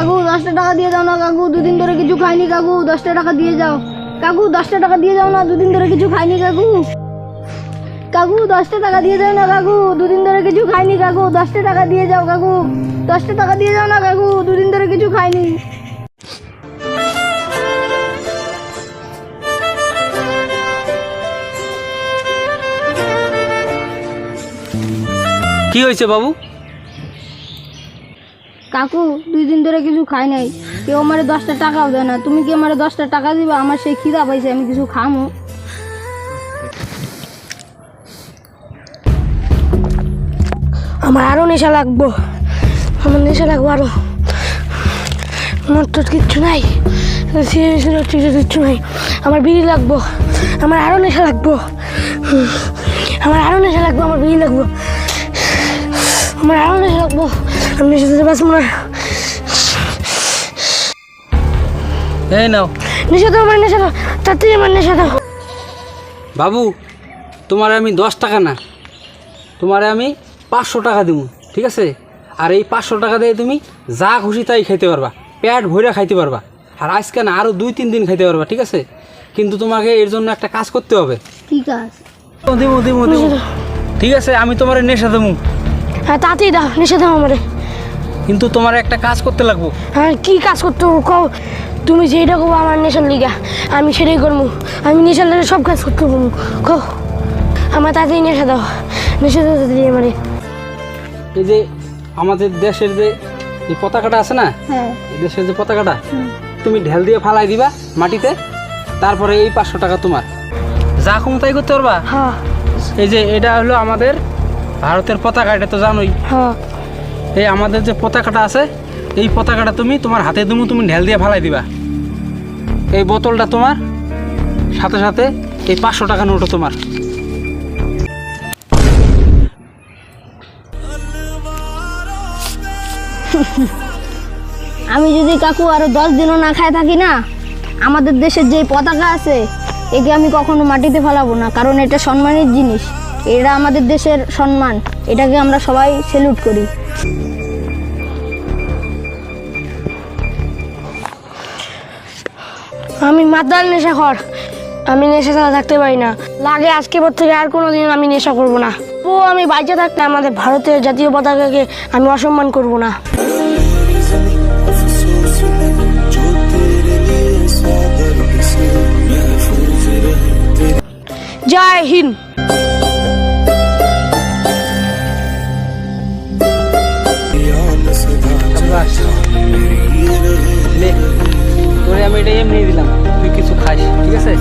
দশটা টাকা দিয়ে যাও না কাকু, দুদিন ধরে কিছু খাইনি কাকু, দশটা টাকা দিয়ে যাও। কাকু, দশটা টাকা দিয়ে যাও না, দুদিন ধরে কিছু খাইনি কাকু। কাকু, দশটা টাকা দিয়ে যাও না কাকু, দুদিন ধরে কিছু খাইনি কাকু, দশটা টাকা দিয়ে যাও কাকু, দশটা টাকা দিয়ে যাও না কাকু, দুদিন ধরে কিছু খাইনি। কি হয়েছে বাবু? কাকু, দুই দিন ধরে কিছু খাই নাই। কেউ আমারে দশটা টাকাও দেয় না। তুমি কি আমারে দশটা টাকা দিবা? আমার সেই খিদা পাইছে, আমি কিছু খামো। আমার আরও নেশা লাগবো। আমার নেশা লাগবো আরও আমার তো কিচ্ছু নাই। কিচ্ছু নাই। আমার বিড়ি লাগবো। আমার আরও নেশা লাগবো। আমার আরও নেশা লাগবো, আমার বিড়ি লাগবো। আমার আরও নেশা লাগবো। আমি নেশা দিতে পারব না। এই নাও। নেশা দাও আমার নেশা দাও। তাড়াতাড়ি আমার নেশা দাও। বাবু তোমারে আমি দশ টাকা না তোমারে আমি পাঁচশো টাকা দিব ঠিক আছে? আর এই পাঁচশো টাকা দিয়ে তুমি যা খুশি তাই খাইতে পারবা পেট ভরে খাইতে পারবা আর আজকে না আরও দুই তিন দিন খাইতে পারবা ঠিক আছে? কিন্তু তোমাকে এর জন্য একটা কাজ করতে হবে। দিমু দিমু দিমু। ঠিক আছে আমি তোমার নেশা দেবো। হ্যাঁ তাড়াতাড়ি দাও নেশা দাও আমারে। কিন্তু তোমার একটা কাজ করতে লাগবো। হ্যাঁ কি কাজ করতে কও? তুমি যেটা করব আমার নেশার লিগা আমি সেটাই করব। আমি নেশার লিগে সব কাজ করতে পারব কও? আমার তাড়াতাড়ি নেশা দাও নেশা দাও আমারে। এই যে আমাদের দেশের যে এই পতাকাটা আছে না? হ্যাঁ। দেশের যে পতাকাটা তুমি ঢেল দিয়ে ফালাই দিবা মাটিতে তারপরে এই পাঁচশো টাকা তোমার। যা ক্ষমতাই করতে পারবা। হ্যাঁ। এই যে এটা হলো আমাদের ভারতের পতাকা এটা তো জানোই। হ্যাঁ। এই আমাদের যে পতাকাটা আছে এই পতাকাটা তুমি তোমার হাতে দুমু তুমি ঢেল দিয়ে ফালাই দিবা। এই বোতলটা তোমার সাথে সাথে এই পাঁচশো টাকা নোটও তোমার। আমি যদি কাকু আরও দশ দিনও না খায় থাকি না আমাদের দেশের যে পতাকা আছে একে আমি কখনো মাটিতে ফেলাবো না কারণ এটা সম্মানের জিনিস। এটা আমাদের দেশের সম্মান। এটাকে আমরা সবাই সেলুট করি। আমি মাতার নেশা কর আমি নেশা ছাড়া থাকতে পারি না। লাগে আজকে পর থেকে আর কোনো দিন আমি নেশা করব না। ও আমি বাইচে থাকলে আমাদের ভারতের জাতীয় পতাকাকে আমি অসম্মান করব না। জয় হিন্দ। বাস নে তোরে আমি এটা এমনি দিলাম তুই কিছু খাস ঠিক আছে